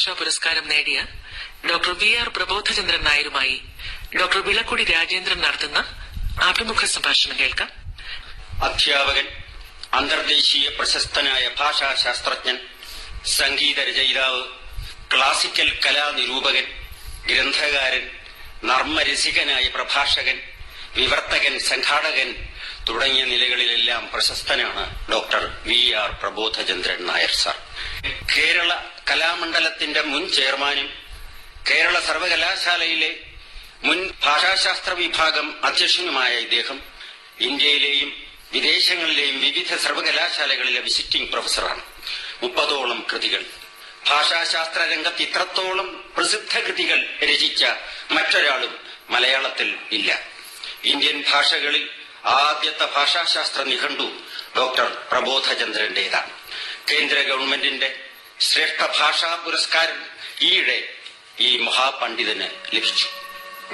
ഭാഷാ പുരസ്കാരം നേടിയ ഡോക്ടർ വി ആർ പ്രബോധചന്ദ്രൻ നായരുമായി ഡോക്ടർ വിളക്കുടി രാജേന്ദ്രൻ നടത്തുന്ന അഭിമുഖ സംഭാഷണം കേൾക്കാം. അധ്യാപകൻ അന്തർദേശീയ പ്രശസ്തനായ ഭാഷാശാസ്ത്രജ്ഞൻ സംഗീത രചയിതാവ് ക്ലാസിക്കൽ കലാനിരൂപകൻ ഗ്രന്ഥകാരൻ നർമ്മരസികനായ പ്രഭാഷകൻ വിവർത്തകൻ സംഘാടകൻ തുടങ്ങിയ നിലകളിലെല്ലാം പ്രശസ്തനാണ് doctor V R Prabodhachandran Nair sir. Kerala കലാമണ്ഡലത്തിന്റെ മുൻ ചെയർമാനും കേരള സർവകലാശാലയിലെ മുൻ ഭാഷാശാസ്ത്ര വിഭാഗം അധ്യക്ഷനുമായ ഇദ്ദേഹം ഇന്ത്യയിലെയും വിദേശങ്ങളിലെയും വിവിധ സർവകലാശാലകളിലെ വിസിറ്റിംഗ് പ്രൊഫസറാണ്. മുപ്പതോളം കൃതികൾ. ഭാഷാശാസ്ത്ര രംഗത്ത് ഇത്രത്തോളം പ്രസിദ്ധ കൃതികൾ രചിച്ച മറ്റൊരാളും മലയാളത്തിൽ ഇല്ല. ഇന്ത്യൻ ഭാഷകളിൽ ആദ്യത്തെ ഭാഷാശാസ്ത്ര നിഘണ്ടു ഡോക്ടർ പ്രബോധചന്ദ്രന്റേതാണ്. കേന്ദ്ര ഗവൺമെന്റിന്റെ ശ്രേഷ്ഠ ഭാഷാ പുരസ്കാരം ഈയിടെ ഈ മഹാപണ്ഡിതന് ലഭിച്ചു.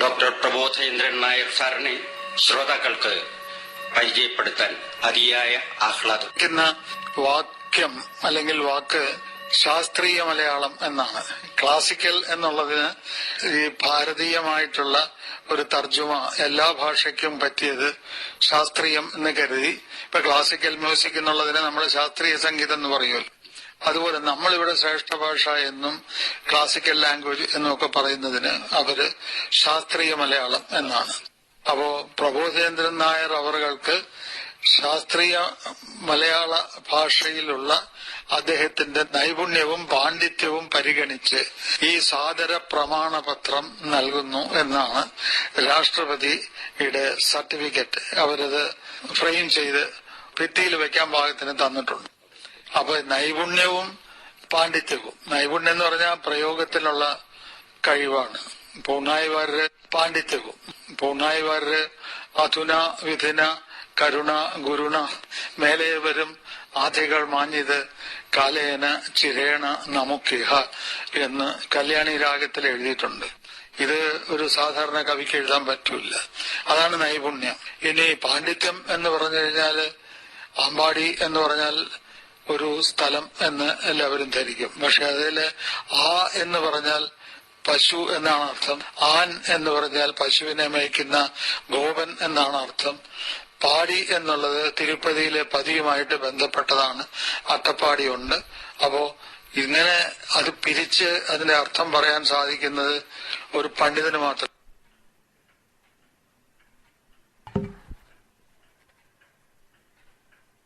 ഡോക്ടർ പ്രബോധചന്ദ്രൻ നായർ സാറിനെ ശ്രോതാക്കൾക്ക് പരിചയപ്പെടുത്താൻ അതിയായ ആഹ്ലാദം. എന്ന വാക്യം അല്ലെങ്കിൽ വാക്ക് ശാസ്ത്രീയ മലയാളം എന്നാണ്. ക്ലാസിക്കൽ എന്നുള്ളതിന് ഈ ഭാരതീയമായിട്ടുള്ള ഒരു തർജമ എല്ലാ ഭാഷയ്ക്കും പറ്റിയത് ശാസ്ത്രീയം എന്ന് കരുതി. ഇപ്പൊ ക്ലാസിക്കൽ മ്യൂസിക് എന്നുള്ളതിന് നമ്മൾ ശാസ്ത്രീയ സംഗീതം എന്ന് പറയുമല്ലോ. അതുപോലെ നമ്മളിവിടെ ശ്രേഷ്ഠ ഭാഷ എന്നും ക്ലാസിക്കൽ ലാംഗ്വേജ് എന്നൊക്കെ പറയുന്നതിന് അവർ ശാസ്ത്രീയ മലയാളം എന്നാണ്. അപ്പോ പ്രബോധേന്ദ്രൻ നായർ അവർക്ക് ശാസ്ത്രീയ മലയാള ഭാഷയിലുള്ള അദ്ദേഹത്തിന്റെ നൈപുണ്യവും പാണ്ഡിത്യവും പരിഗണിച്ച് ഈ സാദര പ്രമാണപത്രം നൽകുന്നു എന്നാണ് രാഷ്ട്രപതിയുടെ സർട്ടിഫിക്കറ്റ്. അവരത് ഫ്രെയിം ചെയ്ത് ഭിത്തിയിൽ വെക്കാൻ ഭാഗത്തിന് തന്നിട്ടുണ്ട്. അപ്പൊ നൈപുണ്യവും പാണ്ഡിത്യവും. നൈപുണ്യം എന്ന് പറഞ്ഞാൽ പ്രയോഗത്തിലുള്ള കഴിവാണ്. പൂർണായിവാരുടെ പാണ്ഡിത്യവും. പൂർണായിവാരുടെ അധുന വിധിന കരുണ ഗുരുണ മേലെ വരും ആധികൾ മാഞ്ഞിത് കാലേന ചിരേണ നമുക്കിഹ എന്ന് കല്യാണി രാഗത്തിൽ എഴുതിയിട്ടുണ്ട്. ഇത് ഒരു സാധാരണ കവിക്ക് എഴുതാൻ പറ്റൂല അതാണ് നൈപുണ്യം. ഇനി പാണ്ഡിത്യം എന്ന് പറഞ്ഞു കഴിഞ്ഞാൽ അമ്പാടി എന്ന് പറഞ്ഞാൽ ഒരു സ്ഥലം എന്ന് എല്ലാവരും ധരിക്കും. പക്ഷെ അതിൽ ആ എന്ന് പറഞ്ഞാൽ പശു എന്നാണ് അർത്ഥം. ആൻ എന്ന് പറഞ്ഞാൽ പശുവിനെ മേയ്ക്കുന്ന ഗോപൻ എന്നാണ് അർത്ഥം. പാടി എന്നുള്ളത് തിരുപ്പതിയിലെ പതിയുമായിട്ട് ബന്ധപ്പെട്ടതാണ്. അട്ടപ്പാടിയുണ്ട്. അപ്പോ ഇങ്ങനെ അത് പിരിച്ച് അതിന്റെ അർത്ഥം പറയാൻ സാധിക്കുന്നത് ഒരു പണ്ഡിതന് മാത്രം.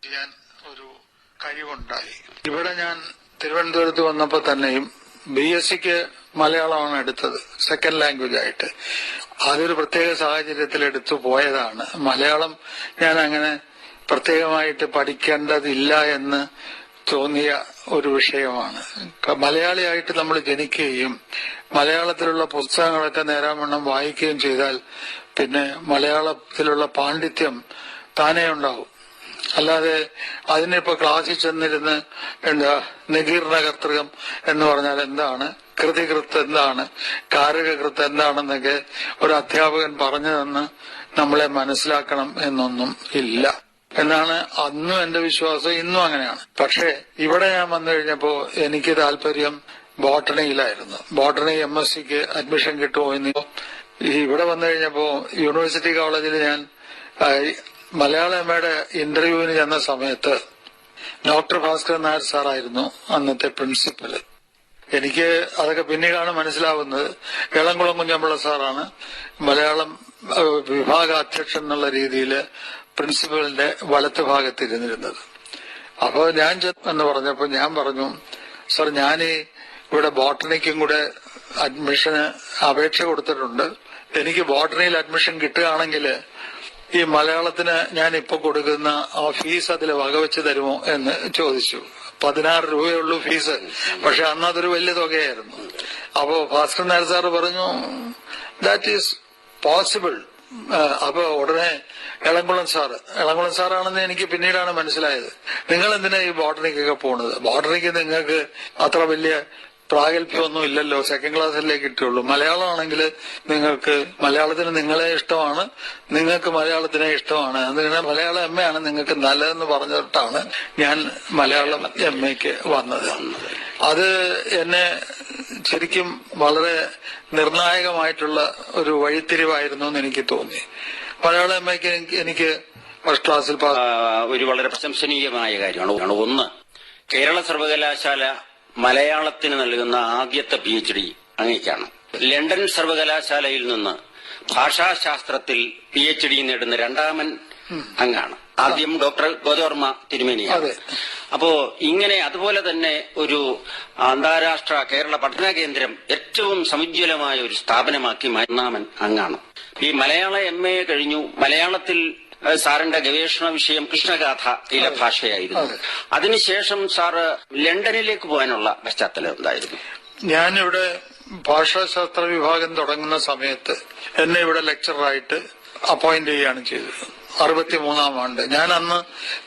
ചെയ്യാൻ ഒരു കഴിവുണ്ടായി. ഇവിടെ ഞാൻ തിരുവനന്തപുരത്ത് വന്നപ്പോ തന്നെയും ബി എസ് സിക്ക് മലയാളമാണ് എടുത്തത്. സെക്കൻഡ് ലാംഗ്വേജ് ആയിട്ട്. അതൊരു പ്രത്യേക സാഹചര്യത്തിൽ എടുത്തു പോയതാണ്. മലയാളം ഞാൻ അങ്ങനെ പ്രത്യേകമായിട്ട് പഠിക്കേണ്ടതില്ല എന്ന് തോന്നിയ ഒരു വിഷയമാണ്. മലയാളിയായിട്ട് നമ്മൾ ജനിക്കുകയും മലയാളത്തിലുള്ള പുസ്തകങ്ങളൊക്കെ നേരാമണ്ണം വായിക്കുകയും ചെയ്താൽ പിന്നെ മലയാളത്തിലുള്ള പാണ്ഡിത്യം താനേ ഉണ്ടാവും. അല്ലാതെ അതിനിപ്പോ ക്ലാസ്സിൽ ചെന്നിരുന്ന് എന്താ നികീർണകർത്തൃകം എന്ന് പറഞ്ഞാൽ എന്താണ്? കൃതികൃത്ത് എന്താണ്? കാരകകൃത്ത് എന്താണെന്നൊക്കെ ഒരു അധ്യാപകൻ പറഞ്ഞു തന്ന് നമ്മളെ മനസ്സിലാക്കണം എന്നൊന്നും ഇല്ല. എന്നാണ് അന്നും എന്റെ വിശ്വാസം ഇന്നും അങ്ങനെയാണ്. പക്ഷേ ഇവിടെ ഞാൻ വന്നു കഴിഞ്ഞപ്പോ എനിക്ക് താല്പര്യം ബോട്ടണിയിലായിരുന്നു. ബോട്ടണി എം എസ് സിക്ക് അഡ്മിഷൻ കിട്ടുമോ എന്ന്. ഇവിടെ വന്നു കഴിഞ്ഞപ്പോ യൂണിവേഴ്സിറ്റി കോളേജിൽ ഞാൻ മലയാള എമ്മയുടെ ഇന്റർവ്യൂവിന് ചെന്ന സമയത്ത് ഡോക്ടർ ഭാസ്കരൻ നായർ സാറായിരുന്നു അന്നത്തെ പ്രിൻസിപ്പൽ എനിക്ക് അതൊക്കെ പിന്നീടാണ് മനസ്സിലാവുന്നത്. ഇളംകുളം കുഞ്ഞമ്പിള്ള സാറാണ് മലയാളം വിഭാഗ അധ്യക്ഷൻ എന്നുള്ള രീതിയിൽ പ്രിൻസിപ്പലിന്റെ വലത്ത് ഭാഗത്ത് ഇരുന്നിരുന്നത് അപ്പോൾ ഞാൻ എന്ന് പറഞ്ഞപ്പോൾ ഞാൻ പറഞ്ഞു സർ ഞാൻ ഇവിടെ ബോട്ടണിക്കും കൂടെ അഡ്മിഷന് അപേക്ഷ കൊടുത്തിട്ടുണ്ട്. എനിക്ക് ബോട്ടണിയിൽ അഡ്മിഷൻ കിട്ടുകയാണെങ്കിൽ ഈ മലയാളത്തിന് ഞാൻ ഇപ്പൊ കൊടുക്കുന്ന ആ ഫീസ് അതിൽ വകവെച്ച് തരുമോ എന്ന് ചോദിച്ചു. പതിനാറ് രൂപയുള്ളൂ ഫീസ്. പക്ഷെ അന്ന് അതൊരു വലിയ തുകയായിരുന്നു. അപ്പോ ഭാസ്കർ നായർ സാറ് പറഞ്ഞു ദാറ്റ് ഈസ് പോസിബിൾ അപ്പൊ ഉടനെ എളംകുളം സാറ് എളംകുളം സാറാണെന്ന് എനിക്ക് പിന്നീടാണ് മനസ്സിലായത്. നിങ്ങൾ എന്തിനാ ഈ ബോട്ടണിക്കൊക്കെ പോണത്? ബോട്ടണിക്ക് നിങ്ങൾക്ക് അത്ര വലിയ പ്രാഗൽഭ്യമൊന്നും ഇല്ലല്ലോ. സെക്കൻഡ് ക്ലാസ്സിലേ കിട്ടുള്ളൂ മലയാളമാണെങ്കിൽ നിങ്ങൾക്ക് മലയാളത്തിന് നിങ്ങളെ ഇഷ്ടമാണ് നിങ്ങൾക്ക് മലയാളത്തിനെ ഇഷ്ടമാണ്. അതുകൊണ്ട് മലയാളം എം എ ആണ് നിങ്ങൾക്ക് നല്ലതെന്ന് പറഞ്ഞിട്ടാണ് ഞാൻ മലയാളം എം എക്ക് വന്നത്. അത് എന്നെ ശരിക്കും വളരെ നിർണായകമായിട്ടുള്ള ഒരു വഴിത്തിരിവായിരുന്നു എന്ന് എനിക്ക് തോന്നി. മലയാളം എം എക്ക് എനിക്ക് ഫസ്റ്റ് ക്ലാസ്സിൽ ഒരു വളരെ പ്രശംസനീയമായ കാര്യമാണ്. ഒന്ന് കേരള സർവകലാശാല മലയാളത്തിന് നൽകുന്ന ആദ്യത്തെ പി എച്ച് ഡി അങ്ങേക്കാണ്. ലണ്ടൻ സർവകലാശാലയിൽ നിന്ന് ഭാഷാശാസ്ത്രത്തിൽ പി എച്ച് ഡി നേടുന്ന രണ്ടാമൻ അങ്ങാണ്. ആദ്യം ഡോക്ടർ ഗോതവർമ്മ തിരുമേനിയാണ്. അപ്പോ ഇങ്ങനെ അതുപോലെ തന്നെ ഒരു അന്താരാഷ്ട്ര കേരള പഠന കേന്ദ്രം ഏറ്റവും സമുജ്വലമായ ഒരു സ്ഥാപനമാക്കി മാറ്റാമൻ അങ്ങാണ്. ഈ മലയാള എം എ കഴിഞ്ഞു. മലയാളത്തിൽ സാറിന്റെ ഗവേഷണ വിഷയം കൃഷ്ണഗാഥയിലെ ഭാഷയായിരുന്നു അതെ. അതിനുശേഷം സാറ് ലണ്ടനിലേക്ക് പോകാനുള്ള പശ്ചാത്തലം എന്തായിരുന്നു? ഞാനിവിടെ ഭാഷാശാസ്ത്ര വിഭാഗം തുടങ്ങുന്ന സമയത്ത് എന്നെ ഇവിടെ ലെക്ചറായിട്ട് അപ്പോയിന്റ് ചെയ്യുകയാണ് ചെയ്തത്. അറുപത്തിമൂന്നാം ആണ്ട്. ഞാൻ അന്ന്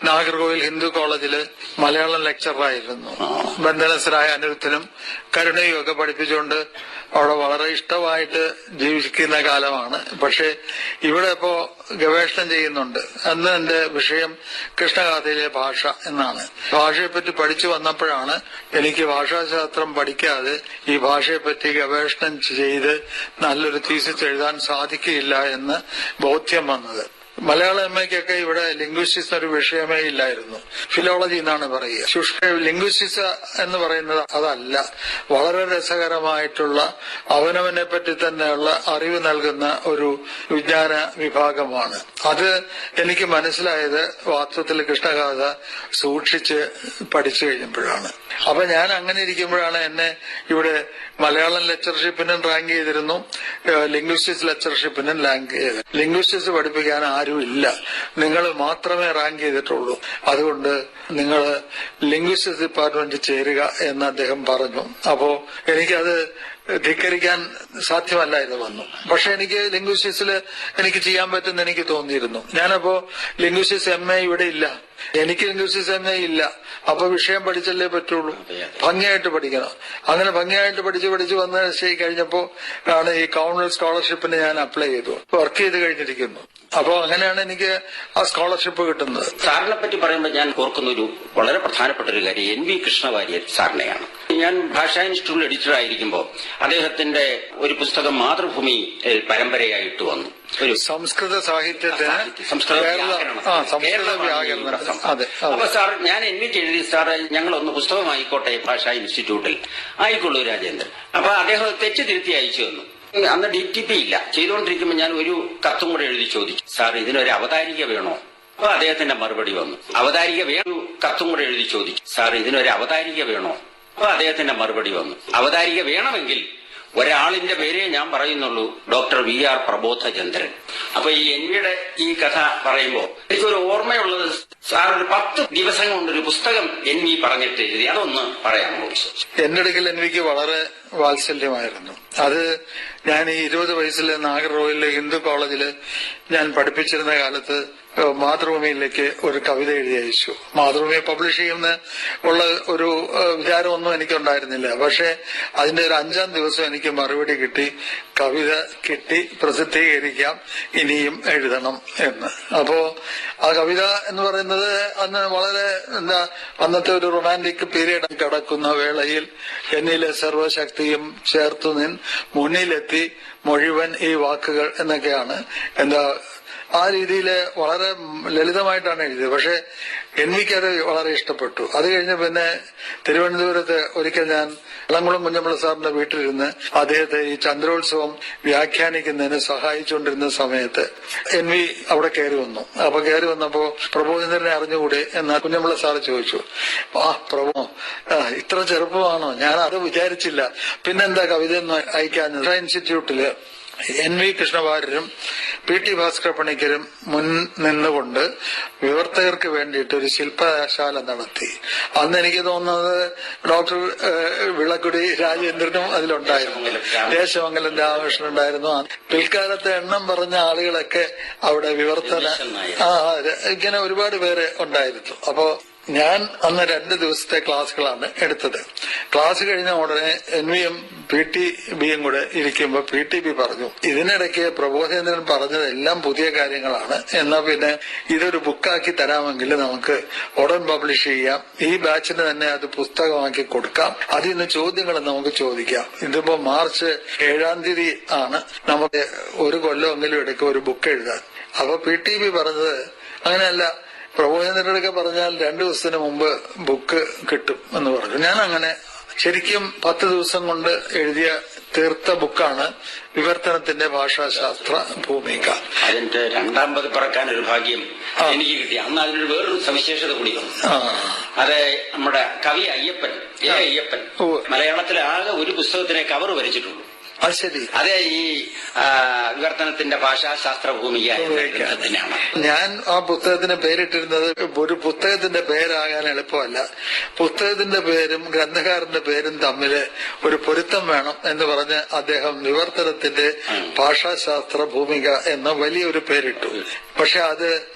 നാഗർകോവിൽ ഹിന്ദു കോളേജിൽ മലയാളം ലെക്ചറായിരുന്നു ബന്ധനസ്ഥരായ അനിരുദ്ധനും കരുണയും ഒക്കെ പഠിപ്പിച്ചുകൊണ്ട് അവിടെ വളരെ ഇഷ്ടമായിട്ട് ജീവിക്കുന്ന കാലമാണ്. പക്ഷെ ഇവിടെ ഇപ്പോ ഗവേഷണം ചെയ്യുന്നുണ്ട്. അന്ന് എന്റെ വിഷയം കൃഷ്ണഗാഥയിലെ ഭാഷ എന്നാണ്. ഭാഷയെപ്പറ്റി പഠിച്ചു വന്നപ്പോഴാണ് എനിക്ക് ഭാഷാശാസ്ത്രം പഠിക്കാതെ ഈ ഭാഷയെപ്പറ്റി ഗവേഷണം ചെയ്ത് നല്ലൊരു തീസിസ് എഴുതാൻ സാധിക്കില്ല എന്ന് ബോധ്യം വന്നത്. മലയാള എം എക്കൊക്കെ ഇവിടെ ലിംഗ്വിസ്റ്റിക്സ് ഒരു വിഷയമേ ഇല്ലായിരുന്നു. ഫിലോളജി എന്നാണ് പറയുക. ശുഷ്ക ലിംഗ്വിസ്റ്റിക്സ് എന്ന് പറയുന്നത് അതല്ല. വളരെ രസകരമായിട്ടുള്ള അവനവനെ പറ്റി തന്നെയുള്ള അറിവ് നൽകുന്ന ഒരു വിജ്ഞാന വിഭാഗമാണ്. അത് എനിക്ക് മനസ്സിലായത് വാസ്തവത്തിൽ കൃഷ്ണഗാഥ സൂക്ഷിച്ച് പഠിച്ചു കഴിഞ്ഞപ്പോഴാണ്. അപ്പൊ ഞാൻ അങ്ങനെ ഇരിക്കുമ്പോഴാണ് എന്നെ ഇവിടെ മലയാളം ലെക്ചർഷിപ്പിനും റാങ്ക് ചെയ്തിരുന്നു. ലിംഗ്വിസ്റ്റിക്സ് ലെക്ചർഷിപ്പിനും റാങ്ക് ചെയ്തു ലിംഗ്വിസ്റ്റിക്സ് പഠിപ്പിക്കാൻ ആരും ഇല്ല. നിങ്ങൾ മാത്രമേ റാങ്ക് ചെയ്തിട്ടുള്ളൂ. അതുകൊണ്ട് നിങ്ങൾ ലിംഗ്വിസ്റ്റിക്സ് ഡിപ്പാർട്ട്മെന്റ് ചേരുക എന്ന് അദ്ദേഹം പറഞ്ഞു. അപ്പോ എനിക്കത് ധിക്കരിക്കാൻ സാധ്യമല്ല എന്ന് വന്നു. പക്ഷെ എനിക്ക് ലിംഗ്വിസ്റ്റിക്സിൽ എനിക്ക് ചെയ്യാൻ പറ്റുമെന്ന് എനിക്ക് തോന്നിയിരുന്നു. ഞാനപ്പോ ലിംഗ്വിസ്റ്റിക്സ് എം എ ഇവിടെ ഇല്ല. എനിക്ക് ലിംഗ്വിസ്റ്റിക്സ് തന്നെ ഇല്ല. അപ്പൊ വിഷയം പഠിച്ചല്ലേ പറ്റുള്ളൂ. ഭംഗിയായിട്ട് പഠിക്കണം. അങ്ങനെ ഭംഗിയായിട്ട് പഠിച്ച് പഠിച്ച് വന്ന കഴിഞ്ഞപ്പോ ആണ് ഈ കോമൺവെൽത്ത് സ്കോളർഷിപ്പിന് ഞാൻ അപ്ലൈ ചെയ്തു. വർക്ക് ചെയ്ത് കഴിഞ്ഞിരിക്കുന്നു. അപ്പോൾ അങ്ങനെയാണ് എനിക്ക് ആ സ്കോളർഷിപ്പ് കിട്ടുന്നത്. സാറിനെ പറ്റി പറയുമ്പോൾ ഞാൻ ഓർക്കുന്ന ഒരു വളരെ പ്രധാനപ്പെട്ട ഒരു കാര്യം. എൻ വി കൃഷ്ണവാര്യർ സാറിനെയാണ്. ഞാൻ ഭാഷാ ഇൻസ്റ്റിറ്റ്യൂട്ടിൽ എഡിറ്റർ ആയിരിക്കുമ്പോൾ അദ്ദേഹത്തിന്റെ ഒരു പുസ്തകം മാതൃഭൂമി പരമ്പരയായിട്ട് വന്നു. ഒരു സംസ്കൃത സാഹിത്യത്തിന് സംസ്കൃത വ്യാകരണം. അതെ അപ്പൊ സാർ ഞാൻ എനിക്ക് എഴുതി സാറ് ഞങ്ങളൊന്ന് പുസ്തകമായിക്കോട്ടെ ഭാഷാ ഇൻസ്റ്റിറ്റ്യൂട്ടിൽ ആയിക്കൊള്ളൂ രാജേന്ദ്രൻ. അപ്പൊ അദ്ദേഹം തെറ്റ് തിരുത്തി അയച്ചു തന്നു. അന്ന് ഡി ടി പി ഇല്ല. ചെയ്തുകൊണ്ടിരിക്കുമ്പോൾ ഞാൻ ഒരു കത്തും കൂടെ എഴുതി ചോദിച്ചു. സാർ ഇതിനൊരു അവതാരിക വേണോ? അപ്പൊ അദ്ദേഹത്തിന്റെ മറുപടി വന്നു. അവതാരിക വേണു. കത്തും കൂടെ എഴുതി ചോദിച്ചു. സാർ ഇതിനൊരു അവതാരിക വേണോ? അപ്പൊ അദ്ദേഹത്തിന്റെ മറുപടി വന്നു. അവതാരിക വേണമെങ്കിൽ ഒരാളിന്റെ പേരേ ഞാൻ പറയുന്നുള്ളൂ ഡോക്ടർ വി ആർ പ്രബോധചന്ദ്രൻ. അപ്പൊ ഈ എന്നിയുടെ ഈ കഥ പറയുമ്പോ എനിക്കൊരു ഓർമ്മയുള്ളത് സാർ ഒരു പത്ത് ദിവസം കൊണ്ടൊരു പുസ്തകം എൻ വി പറഞ്ഞിട്ട് എഴുതി. അതൊന്ന് പറയാമോ എന്റെ അടുക്കൽ എനിക്ക് വളരെ വാത്സല്യമായിരുന്നു. അത് ഞാൻ ഈ ഇരുപത് വയസ്സിലെ നാഗർ റോയിലെ ഹിന്ദു കോളേജിൽ ഞാൻ പഠിപ്പിച്ചിരുന്ന കാലത്ത് മാതൃഭൂമിയിലേക്ക് ഒരു കവിത എഴുതി അയച്ചു. മാതൃഭൂമിയെ പബ്ലിഷ് ചെയ്യുന്ന ഉള്ള ഒരു വിചാരമൊന്നും എനിക്കുണ്ടായിരുന്നില്ല. പക്ഷെ അതിന്റെ ഒരു അഞ്ചാം ദിവസം എനിക്ക് മറുപടി കിട്ടി. കവിത കിട്ടി പ്രസിദ്ധീകരിക്കാം ഇനിയും എഴുതണം എന്ന്. അപ്പോ ആ കവിത എന്ന് പറയുന്നത് അന്ന് വളരെ എന്താ അന്നത്തെ ഒരു റൊമാന്റിക് പീരീഡ് കടക്കുന്ന വേളയിൽ എന്നിലെ സർവശക്തിയും ചേർത്തു നിൻ മുന്നിലെത്തി മുഴുവൻ ഈ വാക്കുകൾ എന്നൊക്കെയാണ്. എന്താ ആ രീതിയിൽ വളരെ ലളിതമായിട്ടാണ് എഴുതിയത്. പക്ഷെ എനിക്കത് വളരെ ഇഷ്ടപ്പെട്ടു. അത് കഴിഞ്ഞ് പിന്നെ തിരുവനന്തപുരത്ത് ഒരിക്കൽ ഞാൻ വെള്ളംകുളം കുഞ്ഞമ്പിള്ള സാറിന്റെ വീട്ടിലിരുന്ന് അദ്ദേഹത്തെ ഈ ചന്ദ്രോത്സവം വ്യാഖ്യാനിക്കുന്നതിന് സഹായിച്ചുകൊണ്ടിരുന്ന സമയത്ത് എൻ വി അവിടെ കയറി വന്നു. അപ്പൊ കയറി വന്നപ്പോ പ്രബോധനനെ അറിഞ്ഞുകൂടെ എന്ന് കുഞ്ഞമ്പിള്ള സാറ് ചോദിച്ചു. ആ പ്രഭു ഇത്ര ചെറുപ്പമാണോ? ഞാൻ അത് വിചാരിച്ചില്ല. പിന്നെന്താ കവിത അയക്കാൻ ഇൻസ്റ്റിറ്റ്യൂട്ടിൽ എൻ വി കൃഷ്ണവാര്യരും പി ടി ഭാസ്കർ പണിക്കരും മുൻ നിന്നുകൊണ്ട് വിവർത്തകർക്ക് വേണ്ടിയിട്ട് ഒരു ശില്പശാല നടത്തി. അന്ന് എനിക്ക് തോന്നുന്നത് ഡോക്ടർ വിളക്കുടി രാജേന്ദ്രനും അതിലുണ്ടായിരുന്നു. ദേശമംഗലം രാമകൃഷ്ണൻ ഉണ്ടായിരുന്നു. പിൽക്കാലത്തെ എണ്ണം പറഞ്ഞ ആളുകളൊക്കെ അവിടെ വിവർത്തന ആ. ഇങ്ങനെ ഒരുപാട് പേര് ഉണ്ടായിരുന്നു. അപ്പോ ഞാൻ അന്ന് രണ്ട് ദിവസത്തെ ക്ലാസ്സുകളാണ് എടുത്തത്. ക്ലാസ് കഴിഞ്ഞ ഉടനെ N V M P T ബിയും കൂടെ ഇരിക്കുമ്പോൾ പി ടി ബി പറഞ്ഞു. ഇതിനിടയ്ക്ക് പ്രബോധേന്ദ്രൻ പറഞ്ഞത് എല്ലാം പുതിയ കാര്യങ്ങളാണ്. എന്നാ പിന്നെ ഇതൊരു ബുക്കാക്കി തരാമെങ്കിൽ നമുക്ക് ഉടൻ പബ്ലിഷ് ചെയ്യാം. ഈ ബാച്ചിന് തന്നെ അത് പുസ്തകമാക്കി കൊടുക്കാം. അതിൽ നിന്ന് ചോദ്യങ്ങൾ നമുക്ക് ചോദിക്കാം. ഇതിപ്പോ മാർച്ച് ഏഴാം തീയതി ആണ്. നമുക്ക് ഒരു കൊല്ലമെങ്കിലും എടുക്കുക ഒരു ബുക്ക് എഴുതാൻ. അപ്പൊ പി ടി ബി പറഞ്ഞത് അങ്ങനെയല്ല. പ്രബോധനത്തിനൊക്കെ പറഞ്ഞാൽ രണ്ടു ദിവസത്തിന് മുമ്പ് ബുക്ക് കിട്ടും എന്ന് പറഞ്ഞു. ഞാൻ അങ്ങനെ ശരിക്കും പത്ത് ദിവസം കൊണ്ട് എഴുതിയ തീർത്ത ബുക്കാണ് വിവർത്തനത്തിന്റെ ഭാഷാശാസ്ത്ര ഭൂമിക. അതിന്റെ രണ്ടാം പതിപ്പിറക്കാൻ ഒരു ഭാഗ്യം എനിക്ക് കിട്ടി. അന്ന് അതിനൊരു വേറൊരു സവിശേഷത കൂടി വന്നു. അത് നമ്മുടെ കവി അയ്യപ്പൻ എ അയ്യപ്പൻ മലയാളത്തിലാകെ ആകെ ഒരു പുസ്തകത്തിനെ കവർ വരച്ചിട്ടുള്ളൂ. അത് ശരി. അതേ ഈ വിവർത്തനത്തിന്റെ ഭാഷാശാസ്ത്ര ഭൂമിക എന്ന തന്നെയാണ്. ഞാൻ ആ പുസ്തകത്തിന് പേരിട്ടിരുന്നത് ഒരു പുസ്തകത്തിന്റെ പേരാകാൻ എളുപ്പമല്ല. പുസ്തകത്തിന്റെ പേരും ഗ്രന്ഥകാരന്റെ പേരും തമ്മിൽ ഒരു പൊരുത്തം വേണം എന്ന് പറഞ്ഞ് അദ്ദേഹം വിവർത്തനത്തിന്റെ ഭാഷാശാസ്ത്ര ഭൂമിക എന്ന വലിയൊരു പേരിട്ടു. പക്ഷെ അത്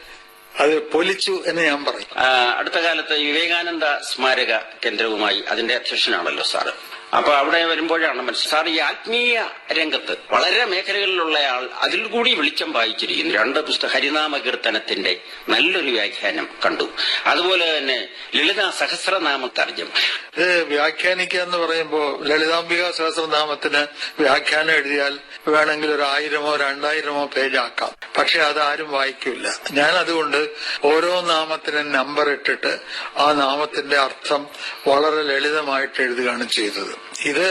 അത് പൊലിച്ചു എന്ന് ഞാൻ പറയും. അടുത്ത കാലത്ത് വിവേകാനന്ദ സ്മാരക കേന്ദ്രവുമായി അതിന്റെ അധ്യക്ഷനാണല്ലോ സാറ്. അപ്പൊ അവിടെ വരുമ്പോഴാണ് മനസ്സിലായി സാർ ഈ ആത്മീയ രംഗത്ത് വളരെ മേഖലകളിലുള്ള ആൾ അതിൽ കൂടി വെളിച്ചം വായിച്ചിരിക്കുന്നു രണ്ട് പുസ്തക ഹരിനാമ കീർത്തനത്തിന്റെ നല്ലൊരു വ്യാഖ്യാനം കണ്ടു. അതുപോലെ തന്നെ ലളിത സഹസ്രനാമ തർജം ഇത് വ്യാഖ്യാനിക്കുക എന്ന് പറയുമ്പോൾ ലളിതാംബിക സഹസ്രനാമത്തിന് വ്യാഖ്യാനം എഴുതിയാൽ വേണമെങ്കിൽ ഒരു ആയിരമോ രണ്ടായിരമോ പേജ് ആക്കാം. പക്ഷെ അത് ആരും വായിക്കില്ല ഞാൻ അതുകൊണ്ട് ഓരോ നാമത്തിനും നമ്പർ ഇട്ടിട്ട് ആ നാമത്തിന്റെ അർത്ഥം വളരെ ലളിതമായിട്ട് എഴുതുകയാണ് ചെയ്തത്. ഇത്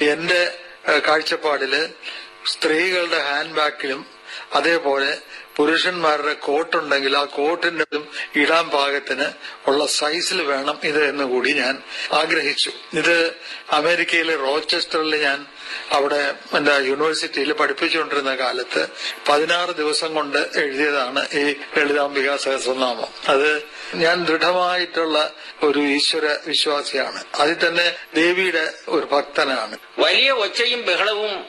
എന്റെ കാഴ്ചപ്പാടിൽ സ്ത്രീകളുടെ ഹാൻഡ് ബാഗിലും അതേപോലെ പുരുഷന്മാരുടെ കോട്ടുണ്ടെങ്കിൽ ആ കോട്ടിന്റെ ഇടാൻ പാകത്തിന് ഉള്ള സൈസിൽ വേണം ഇത് എന്ന് കൂടി ഞാൻ ആഗ്രഹിച്ചു. ഇത് അമേരിക്കയിലെ റോച്ചസ്റ്ററിൽ ഞാൻ അവിടെ എന്റെ യൂണിവേഴ്സിറ്റിയിൽ പഠിപ്പിച്ചുകൊണ്ടിരുന്ന കാലത്ത് പതിനാറ് ദിവസം കൊണ്ട് എഴുതിയതാണ് ഈ ലളിതാംബിക സഹസ്രനാമം. അത് ഞാൻ ദൃഢമായിട്ടുള്ള ഒരു ഈശ്വര വിശ്വാസിയാണ്. അതിൽ തന്നെ ദേവിയുടെ ഒരു ഭക്തനാണ്. വലിയ ഒച്ചയും ബഹളവും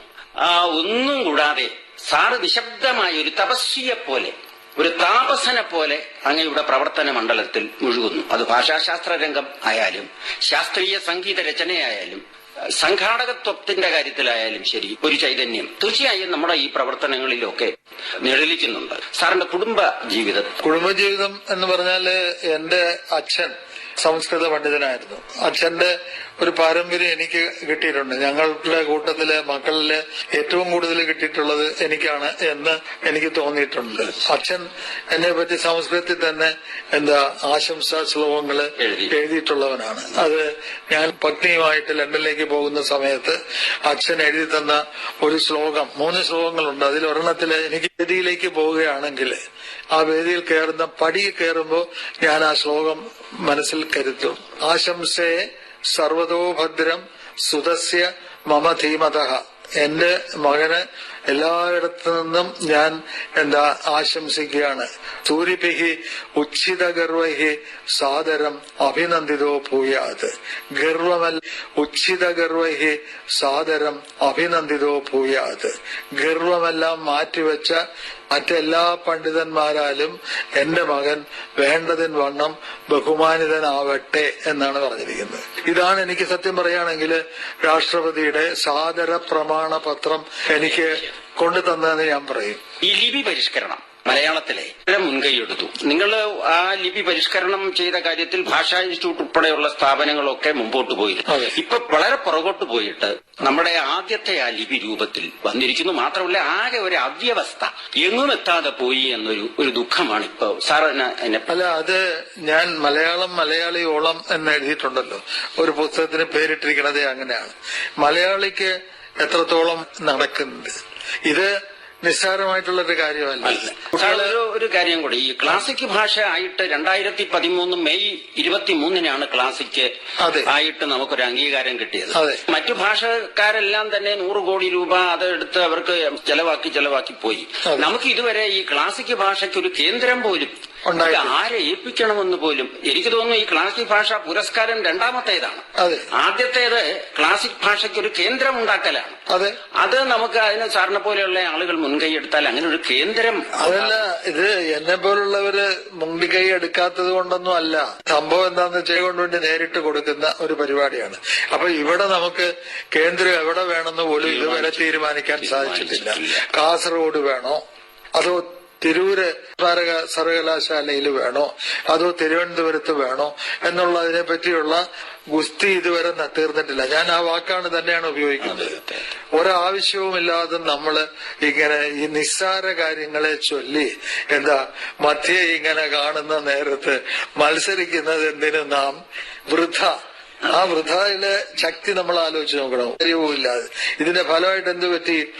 ഒന്നും കൂടാതെ സാറ് നിശബ്ദമായ ഒരു തപസ്വിയെ പോലെ ഒരു താപസനെ പോലെ അങ്ങയുടെ പ്രവർത്തന മണ്ഡലത്തിൽ മുഴുകുന്നു. അത് ഭാഷാശാസ്ത്ര രംഗം ആയാലും ശാസ്ത്രീയ സംഗീത രചനയായാലും സംഘാടകത്വത്തിന്റെ കാര്യത്തിലായാലും ശരി ഒരു ചൈതന്യം തീർച്ചയായും നമ്മുടെ ഈ പ്രവർത്തനങ്ങളിലൊക്കെ നിഴലിക്കുന്നുണ്ട്. സാറിന്റെ കുടുംബ ജീവിതം. കുടുംബജീവിതം എന്ന് പറഞ്ഞാൽ എന്റെ അച്ഛൻ സംസ്കൃത പണ്ഡിതനായിരുന്നു. അച്ഛന്റെ ഒരു പാരമ്പര്യം എനിക്ക് കിട്ടിയിട്ടുണ്ട്. ഞങ്ങളുടെ കൂട്ടത്തിലെ മക്കളിൽ ഏറ്റവും കൂടുതൽ കിട്ടിയിട്ടുള്ളത് എനിക്കാണ് എന്ന് എനിക്ക് തോന്നിയിട്ടുണ്ട്. അച്ഛൻ എന്നെ പറ്റി സംസ്കൃതത്തിൽ തന്നെ എന്താ ആശംസാ ശ്ലോകങ്ങൾ എഴുതി. എഴുതിയിട്ടുള്ളവനാണ്. അത് ഞാൻ പത്നിയുമായിട്ട് ലണ്ടനിലേക്ക് പോകുന്ന സമയത്ത് അച്ഛൻ എഴുതി തന്ന ഒരു ശ്ലോകം മൂന്ന് ശ്ലോകങ്ങളുണ്ട്. അതിൽ ഒരെണ്ണത്തിൽ എനിക്ക് ഗതിയിലേക്ക് പോവുകയാണെങ്കിൽ ആ വേദിയിൽ കയറുന്ന പടി കയറുമ്പോൾ ഞാൻ ആ ശ്ലോകം മനസ്സിൽ കരുത്തും ആശംസയെ സർവതോഭദ്രം സുതസ്യ മമ ധീമത. എന്റെ മകന് എല്ലായിടത്തു നിന്നും ഞാൻ എന്താ ആശംസിക്കുകയാണ്. സൂര്യപിഹി ഉച്ഛിത ഗർവഹി സാദരം അഭിനന്ദിതോ ഭൂയാത്. ഗർവമല്ല ഉച്ഛിത ഗർവഹി സാദരം അഭിനന്ദിതോ ഭൂയാത്. ഗർവമെല്ലാം മാറ്റിവെച്ച മറ്റെല്ലാ പണ്ഡിതന്മാരാലും എന്റെ മകൻ വേണ്ടതിൻ വണ്ണം ബഹുമാനിതനാവട്ടെ എന്നാണ് പറഞ്ഞിരിക്കുന്നത്. ഇതാണ് എനിക്ക് സത്യം പറയുകയാണെങ്കിൽ രാഷ്ട്രപതിയുടെ സാദര പ്രമാണ പത്രം എനിക്ക് കൊണ്ടു തന്നതെന്ന് ഞാൻ പറയും. ഈ ലിപി പരിഷ്കരണം മലയാളത്തിലെ മുൻകൈയെടുത്തു. നിങ്ങൾ ആ ലിപി പരിഷ്കരണം ചെയ്ത കാര്യത്തിൽ ഭാഷാ ഇൻസ്റ്റിറ്റ്യൂട്ട് ഉൾപ്പെടെയുള്ള സ്ഥാപനങ്ങളൊക്കെ മുമ്പോട്ട് പോയിരുന്നു. ഇപ്പൊ വളരെ പുറകോട്ട് പോയിട്ട് നമ്മുടെ ആദ്യത്തെ ആ ലിപി രൂപത്തിൽ വന്നിരിക്കുന്നു. മാത്രമല്ല ആകെ ഒരു അവ്യവസ്ഥ. എങ്ങും എത്താതെ പോയി എന്നൊരു ഒരു ദുഃഖമാണ് ഇപ്പൊ സാർ അല്ല അത് ഞാൻ മലയാളം മലയാളിയോളം എന്ന് എഴുതിയിട്ടുണ്ടല്ലോ. ഒരു പുസ്തകത്തിന് പേരിട്ടിരിക്കണതേ അങ്ങനെയാണ്. മലയാളിക്ക് എത്രത്തോളം നടക്കുന്നുണ്ട്? ഇത് നിസ്സാരമായിട്ടുള്ള ഒരു കാര്യമല്ല ഒരു കാര്യം കൂടി ഈ ക്ലാസിക് ഭാഷ ആയിട്ട് രണ്ടായിരത്തി പതിമൂന്ന് മെയ് ഇരുപത്തി മൂന്നിനാണ് ക്ലാസിക്. ആയിട്ട് നമുക്കൊരു അംഗീകാരം കിട്ടിയത്. മറ്റു ഭാഷക്കാരെല്ലാം തന്നെ നൂറ് കോടി രൂപ അത് എടുത്ത് അവർക്ക് ചെലവാക്കി ചെലവാക്കി പോയി നമുക്ക് ഇതുവരെ ഈ ക്ലാസിക് ഭാഷയ്ക്ക് ഒരു കേന്ദ്രം പോലും. ആരെ ഏൽപ്പിക്കണമെന്ന് പോലും എനിക്ക് തോന്നുന്നു ഈ ക്ലാസിക് ഭാഷ പുരസ്കാരം രണ്ടാമത്തേതാണ്. അതെ. ആദ്യത്തേത് ക്ലാസിക് ഭാഷയ്ക്ക് ഒരു കേന്ദ്രം ഉണ്ടാക്കലാണ്. അതെ. അത് നമുക്ക് അതിന് സാറിനെ പോലെയുള്ള ആളുകൾ മുൻകൈ എടുത്താൽ അങ്ങനെ ഒരു കേന്ദ്രം അതല്ല ഇത് എന്നെ പോലുള്ളവര് മുൻകൈ എടുക്കാത്തത് കൊണ്ടൊന്നും അല്ല. സംഭവം എന്താന്ന് വെച്ചാൽ കൊണ്ട് നേരിട്ട് കൊടുക്കുന്ന ഒരു പരിപാടിയാണ്. അപ്പൊ ഇവിടെ നമുക്ക് കേന്ദ്രം എവിടെ വേണമെന്ന് പോലും ഇതുവരെ തീരുമാനിക്കാൻ സാധിച്ചിട്ടില്ല. കാസർഗോഡ് വേണോ? അതോ തിരൂര് സ്മാരക സർവകലാശാലയിൽ വേണോ? അതോ തിരുവനന്തപുരത്ത് വേണോ? എന്നുള്ളതിനെ പറ്റിയുള്ള ഗുസ്തി ഇതുവരെ തീർന്നിട്ടില്ല. ഞാൻ ആ വാക്കാണ് തന്നെയാണ് ഉപയോഗിക്കുന്നത്. ഒരാവശ്യവുമില്ലാതെ നമ്മൾ ഇങ്ങനെ ഈ നിസ്സാര കാര്യങ്ങളെ ചൊല്ലി എന്താ മധ്യ ഇങ്ങനെ കാണുന്ന നേരത്ത് മത്സരിക്കുന്നത് എന്തിനു നാം വൃഥ. ആ വൃഥയിലെ ശക്തി നമ്മൾ ആലോചിച്ച് നോക്കണം. കാര്യവുമില്ലാതെ ഇതിന്റെ ഫലമായിട്ട് എന്ത് പറ്റി?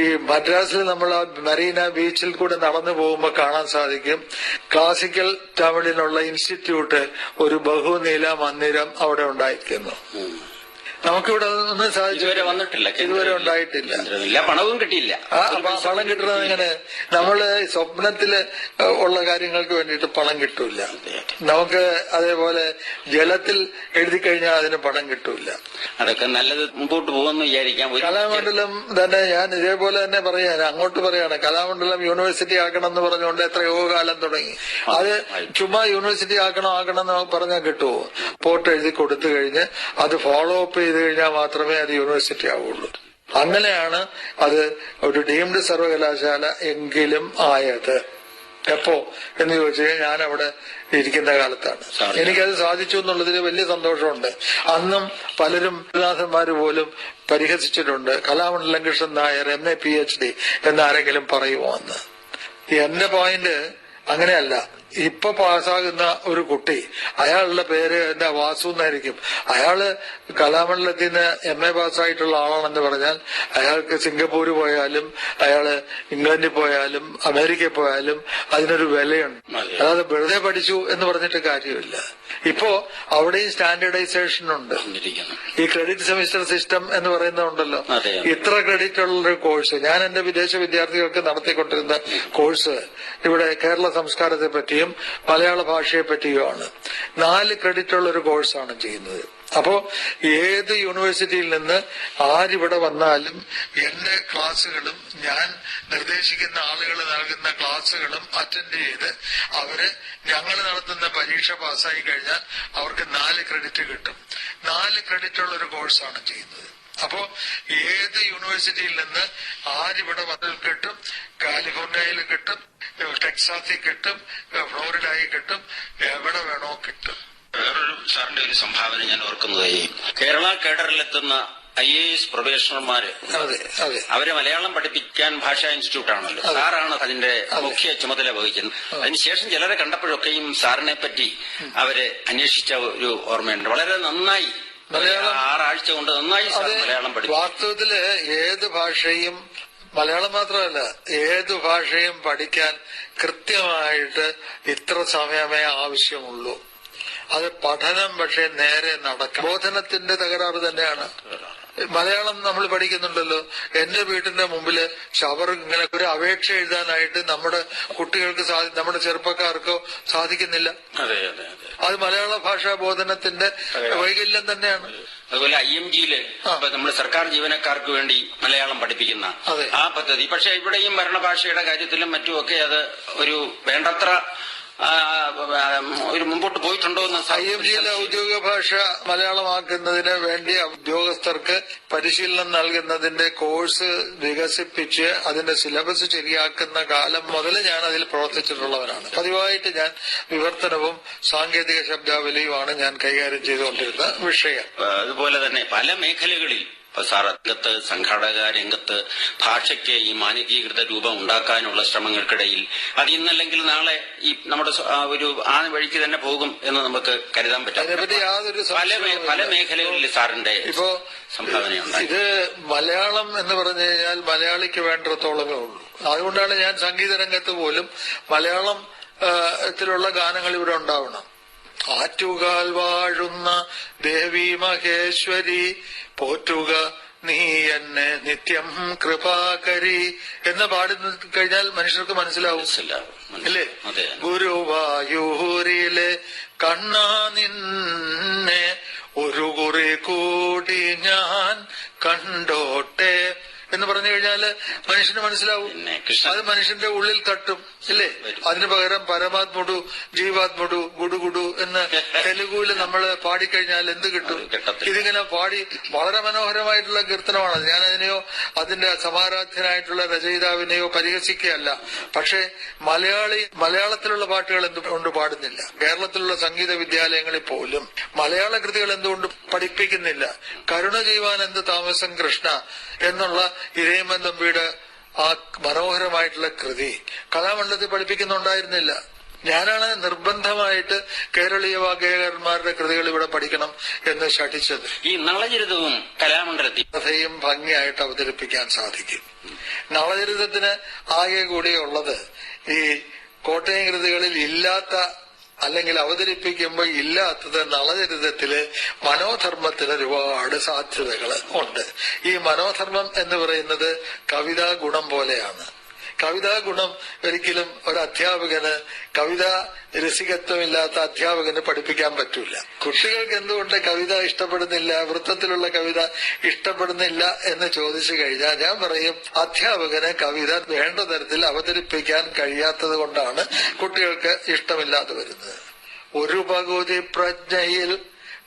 ഈ മദ്രാസിൽ നമ്മൾ ആ മറീന ബീച്ചിൽ കൂടെ നടന്നു പോകുമ്പോൾ കാണാൻ സാധിക്കും. ക്ലാസിക്കൽ തമിഴിനുള്ള ഇൻസ്റ്റിറ്റ്യൂട്ട് ഒരു ബഹുനില മന്ദിരം അവിടെ ഉണ്ടായിരിക്കുന്നു. നമുക്കിവിടെ ഒന്നും സാധിച്ചു ഇതുവരെ വന്നിട്ടില്ല ഇതുവരെ ഉണ്ടായിട്ടില്ല. ഇല്ല പണവും കിട്ടിയില്ല. പണം കിട്ടുന്നത് എങ്ങനെ നമ്മൾ സ്വപ്നത്തിൽ ഉള്ള കാര്യങ്ങൾക്ക് വേണ്ടിയിട്ട് പണം കിട്ടൂല. നമുക്ക് അതേപോലെ ജലത്തിൽ എഴുതി കഴിഞ്ഞാൽ അതിന് പണം കിട്ടൂല. അതൊക്കെ നല്ലത് മുമ്പോട്ട് പോകുമെന്ന് വിചാരിക്കാം. കലാമണ്ഡലം തന്നെ ഞാൻ ഇതേപോലെ തന്നെ പറയാൻ അങ്ങോട്ട് പറയാണ്. കലാമണ്ഡലം യൂണിവേഴ്സിറ്റി ആക്കണം എന്ന് പറഞ്ഞുകൊണ്ട് എത്രയോ കാലം തുടങ്ങി. അത് ചുമ്മാ യൂണിവേഴ്സിറ്റി ആക്കണം ആക്കണം എന്ന് പറഞ്ഞാൽ കിട്ടുമോ പോട്ട് എഴുതി കൊടുത്തു കഴിഞ്ഞ് അത് ഫോളോ അപ്പ് ചെയ്ത് കഴിഞ്ഞാൽ മാത്രമേ അത് യൂണിവേഴ്സിറ്റി ആവുള്ളൂ. അങ്ങനെയാണ് അത് ഒരു ഡീംഡ് സർവകലാശാല എങ്കിലും ആയത്. എപ്പോ? എന്ന് ചോദിച്ചു കഴിഞ്ഞാൽ ഞാൻ അവിടെ ഇരിക്കുന്ന കാലത്താണ്. എനിക്കത് സാധിച്ചു എന്നുള്ളതിൽ വലിയ സന്തോഷമുണ്ട്. അന്നും പലരും ഗുരുനാഥന്മാര് പോലും പരിഹസിച്ചിട്ടുണ്ട്. Kalamandalam Krishnan Nair M A P H D എന്നാരെങ്കിലും പറയുമോ എന്ന് എന്റെ പോയിന്റ് അങ്ങനെയല്ല. ഇപ്പൊ പാസ്സാകുന്ന ഒരു കുട്ടി അയാളുടെ പേര് എന്താ വാസു എന്നായിരിക്കും. അയാൾ കലാമണ്ഡലത്തിൽ നിന്ന് എം എ പാസ്സായിട്ടുള്ള ആളാണെന്ന് പറഞ്ഞാൽ അയാൾക്ക് സിംഗപ്പൂര് പോയാലും അയാൾ ഇംഗ്ലണ്ടിൽ പോയാലും അമേരിക്കയിൽ പോയാലും അതിനൊരു വിലയുണ്ട്. അതായത് വെറുതെ പഠിച്ചു എന്ന് പറഞ്ഞിട്ട് കാര്യമില്ല. ഇപ്പോ അവിടെയും സ്റ്റാൻഡേർഡൈസേഷൻ ഉണ്ട്. ഈ ക്രെഡിറ്റ് സെമിസ്റ്റർ സിസ്റ്റം എന്ന് പറയുന്നുണ്ടല്ലോ. ഇത്ര ക്രെഡിറ്റ് ഉള്ള ഒരു കോഴ്സ്. ഞാൻ എന്റെ വിദേശ വിദ്യാർത്ഥികൾക്ക് നടത്തിക്കൊണ്ടിരുന്ന കോഴ്സ് ഇവിടെ കേരള സംസ്കാരത്തെ പറ്റിയും മലയാള ഭാഷയെ പറ്റിയുമാണ്. നാല് ക്രെഡിറ്റ് ഉള്ള ഒരു കോഴ്സാണ് ചെയ്യുന്നത്. അപ്പോ ഏത് യൂണിവേഴ്സിറ്റിയിൽ നിന്ന് ആരിവിടെ വന്നാലും എന്റെ ക്ലാസ്സുകളും ഞാൻ നിർദ്ദേശിക്കുന്ന ആളുകൾ നൽകുന്ന ക്ലാസ്സുകളും അറ്റൻഡ് ചെയ്ത് അവർ ഞങ്ങൾ നടത്തുന്ന പരീക്ഷ പാസ്സായി കഴിഞ്ഞാൽ അവർക്ക് നാല് ക്രെഡിറ്റ് കിട്ടും. നാല് ക്രെഡിറ്റ് ഉള്ള ഒരു കോഴ്സാണ് ചെയ്യുന്നത്. അപ്പോ ഏത് യൂണിവേഴ്സിറ്റിയിൽ നിന്ന് ആരിവിടെ വന്നിൽ കിട്ടും കാലിഫോർണിയയിൽ കിട്ടും ടെക്സാസിൽ കിട്ടും ഫ്ലോറിഡായി കിട്ടും എവിടെ വേണോ കിട്ടും. വേറൊരു സാറിന്റെ ഒരു സംഭാവന ഞാൻ ഓർക്കുന്നത് കേരള കേഡറിലെത്തുന്ന ഐ എ എസ് അതെ അവരെ മലയാളം പഠിപ്പിക്കാൻ ഭാഷാ ഇൻസ്റ്റിറ്റ്യൂട്ട് ആണല്ലോ. സാറാണ് അതിന്റെ അതെ. മുഖ്യ ചുമതല വഹിക്കുന്നത്. അതിനുശേഷം ചിലരെ കണ്ടപ്പോഴൊക്കെയും സാറിനെ പറ്റി അവരെ അന്വേഷിച്ച ഒരു ഓർമ്മയുണ്ട്. വളരെ നന്നായി ആറാഴ്ച കൊണ്ട് നന്നായി മലയാളം പഠിച്ചു വാസ്തവത്തിൽ ഏത് ഭാഷയും മലയാളം മാത്രമല്ല ഏത് ഭാഷയും പഠിക്കാൻ കൃത്യമായിട്ട് ഇത്ര സമയമേ ആവശ്യമുള്ളൂ. അത് പഠനം പക്ഷെ നേരെ നടക്കും ബോധനത്തിന്റെ തകരാറ് തന്നെയാണ്. മലയാളം നമ്മൾ പഠിക്കുന്നുണ്ടല്ലോ. എന്റെ വീട്ടിന്റെ മുമ്പിൽ ഷവർ ഇങ്ങനെ ഒരു അപേക്ഷ എഴുതാനായിട്ട് നമ്മുടെ കുട്ടികൾക്ക് സാധി നമ്മുടെ ചെറുപ്പക്കാർക്കോ സാധിക്കുന്നില്ല. അതെ അതെ അതെ. അത് മലയാള ഭാഷാ ബോധനത്തിന്റെ വൈകല്യം തന്നെയാണ്. അതുപോലെ ഐ എം ജിയിൽ നമ്മൾ സർക്കാർ ജീവനക്കാർക്ക് വേണ്ടി മലയാളം പഠിപ്പിക്കുന്ന ആ പദ്ധതി. പക്ഷെ ഇവിടെയും ഭരണഭാഷയുടെ കാര്യത്തിലും മറ്റുമൊക്കെ അത് ഒരു വേണ്ടത്ര ഒരു മുമ്പോട്ട് പോയിട്ടുണ്ടോ എന്ന് ഐ എം ജിയിലെ ഔദ്യോഗിക ഭാഷ മലയാളമാക്കുന്നതിന് വേണ്ടി ഉദ്യോഗസ്ഥർക്ക് പരിശീലനം നൽകുന്നതിന്റെ കോഴ്സ് വികസിപ്പിച്ച് അതിന്റെ സിലബസ് ശരിയാക്കുന്ന കാലം മുതൽ ഞാൻ അതിൽ പ്രവർത്തിച്ചിട്ടുള്ളവരാണ്. പതിവായിട്ട് ഞാൻ വിവർത്തനവും സാങ്കേതിക ശബ്ദാവലിയുമാണ് ഞാൻ കൈകാര്യം ചെയ്തുകൊണ്ടിരുന്ന വിഷയം. അതുപോലെ തന്നെ പല മേഖലകളിൽ സാർ രംഗത്ത് സംഘാടക രംഗത്ത് ഭാഷയ്ക്ക് ഈ മാനകീകൃത രൂപം ഉണ്ടാക്കാനുള്ള ശ്രമങ്ങൾക്കിടയിൽ അത് ഇന്നല്ലെങ്കിൽ നാളെ ഈ നമ്മുടെ ഒരു ആ വഴിക്ക് തന്നെ പോകും എന്ന് നമുക്ക് കരുതാൻ പറ്റും പല പല മേഖലകളിൽ സാറിന്റെ ഇപ്പോ സംഭാവനയുണ്ട്. ഇത് മലയാളം എന്ന് പറഞ്ഞു കഴിഞ്ഞാൽ മലയാളിക്ക് വേണ്ടത്തോളമേ ഉള്ളൂ. അതുകൊണ്ടാണ് ഞാൻ സംഗീത രംഗത്ത് പോലും മലയാളം ത്തിലുള്ള ഗാനങ്ങൾ ഇവിടെ ഉണ്ടാവണം. ആറ്റുകാൽ വാഴുന്ന ദേവി മഹേശ്വരി പോറ്റുക നീ എന്നെ നിത്യം കൃപാകരി എന്ന് പാടി കഴിഞ്ഞാൽ മനുഷ്യർക്ക് മനസ്സിലാവും. അല്ലേ? ഗുരുവായൂരിലെ കണ്ണാ നിന്നെ ഒരു കുറി കൂടി ഞാൻ കണ്ടോട്ടെ. എന്ന് പറഞ്ഞു കഴിഞ്ഞാൽ മനുഷ്യന് മനസ്സിലാവും. അത് മനുഷ്യന്റെ ഉള്ളിൽ തട്ടും ഇല്ലേ? അതിനു അതിന് പകരം പരമാത്മുടു ജീവാത്മുടു ഗുഡുഗുഡു എന്ന് തെലുഗുവിൽ നമ്മൾ പാടിക്കഴിഞ്ഞാൽ എന്ത് കിട്ടും? ഇതിങ്ങനെ പാടി വളരെ മനോഹരമായിട്ടുള്ള കീർത്തനമാണ്. ഞാൻ അതിനെയോ അതിന്റെ സമാരാധ്യനായിട്ടുള്ള രചയിതാവിനെയോ പരിഹസിക്കുകയല്ല. പക്ഷേ മലയാളി മലയാളത്തിലുള്ള പാട്ടുകൾ എന്തുകൊണ്ട് പാടുന്നില്ല? കേരളത്തിലുള്ള സംഗീത വിദ്യാലയങ്ങളിൽ പോലും മലയാള കൃതികൾ എന്തുകൊണ്ട് പഠിപ്പിക്കുന്നില്ല? കരുണ ചെയ്യുവാൻ എന്ത് താമസം കൃഷ്ണ? എന്നുള്ള ഇരയമ്മൻ തമ്പിയുടെ ആ മനോഹരമായിട്ടുള്ള കൃതി കലാമണ്ഡലത്തിൽ പഠിപ്പിക്കുന്നുണ്ടായിരുന്നില്ല. ഞാനാണ് നിർബന്ധമായിട്ട് കേരളീയ വാഗ്ഗേയകന്മാരുടെ കൃതികൾ ഇവിടെ പഠിക്കണം എന്ന് ശഠിച്ചത്. ഈ നളചരിതവും കലാമണ്ഡലത്തിൽ കഥയും ഭംഗിയായിട്ട് അവതരിപ്പിക്കാൻ സാധിക്കും. നളചരിതത്തിന് ആകെ കൂടിയുള്ളത് ഈ കോട്ടയം കൃതികളിൽ ഇല്ലാത്ത അല്ലെങ്കിൽ അവതരിപ്പിക്കുമ്പോൾ ഇല്ലാത്തത് നളചരിതത്തിൽ മനോധർമ്മത്തിന് ഒരുപാട് സാധ്യതകൾ ഉണ്ട്. ഈ മനോധർമ്മം എന്ന് പറയുന്നത് കവിതാ ഗുണം പോലെയാണ്. കവിതാ ഗുണം ഒരിക്കലും ഒരു അധ്യാപകന് കവിത രസികത്വമില്ലാത്ത അധ്യാപകന് പഠിപ്പിക്കാൻ പറ്റൂല. കുട്ടികൾക്ക് എന്തുകൊണ്ട് കവിത ഇഷ്ടപ്പെടുന്നില്ല വൃത്തത്തിലുള്ള കവിത ഇഷ്ടപ്പെടുന്നില്ല എന്ന് ചോദിച്ചു കഴിഞ്ഞാൽ ഞാൻ പറയും അധ്യാപകന് കവിത വേണ്ട തരത്തിൽ അവതരിപ്പിക്കാൻ കഴിയാത്തത് കൊണ്ടാണ് കുട്ടികൾക്ക് ഇഷ്ടമില്ലാതെ വരുന്നത്. ഒരു പകുതി പ്രജ്ഞയിൽ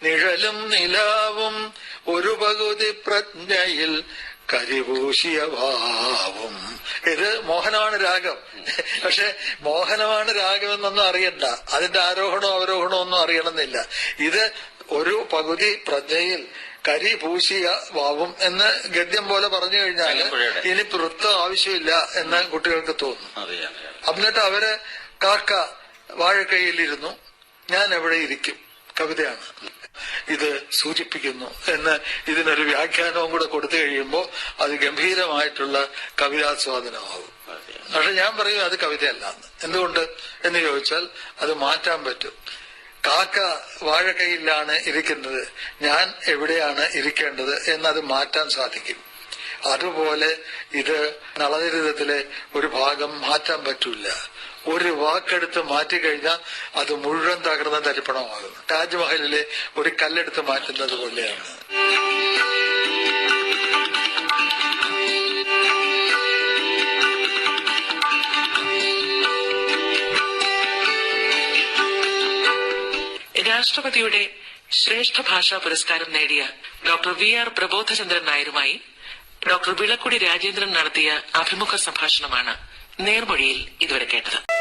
നിഴലും നിലാവും ഒരു പകുതി പ്രജ്ഞയിൽ കരിപൂശിയ ഭാവം ഇത് മോഹനമാണ് രാഗം. പക്ഷെ മോഹനമാണ് രാഗമെന്നൊന്നും അറിയണ്ട. അതിന്റെ ആരോഹണോ അവരോഹണോ ഒന്നും അറിയണമെന്നില്ല. ഇത് ഒരു പകുതി പ്രജ്ഞയിൽ കരി പൂശിയ വാവും എന്ന് ഗദ്യം പോലെ പറഞ്ഞു കഴിഞ്ഞാൽ ഇനി വൃത്തം ആവശ്യമില്ല എന്ന് കുട്ടികൾക്ക് തോന്നും. അതെ അതെ എന്നിട്ട് അവർ കാക്ക വാഴക്കൈയിലിരുന്നു. ഞാൻ എവിടെ ഇരിക്കും. കവിതയാണ്. ഇത് സൂചിപ്പിക്കുന്നു എന്ന് ഇതിനൊരു വ്യാഖ്യാനവും കൂടെ കൊടുത്തു കഴിയുമ്പോൾ അത് ഗംഭീരമായിട്ടുള്ള കവിതാസ്വാദനമാകും. പക്ഷെ ഞാൻ പറയും അത് കവിതയല്ല. എന്തുകൊണ്ട് എന്ന് ചോദിച്ചാൽ അത് മാറ്റാൻ പറ്റും. കാക്ക വാഴക്കൈയിലാണ് ഇരിക്കുന്നത്. ഞാൻ എവിടെയാണ് ഇരിക്കേണ്ടത് എന്നത് മാറ്റാൻ സാധിക്കും. അതുപോലെ ഇത് നളചരിതത്തിലെ ഒരു ഭാഗം മാറ്റാൻ പറ്റൂല. ഒരു വാക്കെടുത്ത് മാറ്റി കഴിഞ്ഞാൽ അത് മുഴുവൻ തകർന്ന തരിപ്പണമാകുന്നു. താജ്മഹലിലെ ഒരു കല്ലെടുത്ത് മാറ്റുന്നത് പോലെയാണ്. രാഷ്ട്രപതിയുടെ ശ്രേഷ്ഠ ഭാഷാ പുരസ്കാരം നേടിയ ഡോക്ടർ വി ആർ പ്രബോധചന്ദ്രൻ നായരുമായി ഡോക്ടർ വിളക്കുടി രാജേന്ദ്രൻ നടത്തിയ അഭിമുഖ സംഭാഷണമാണ് നേർമൊഴിയിൽ ഇതുവരെ കേട്ടത്.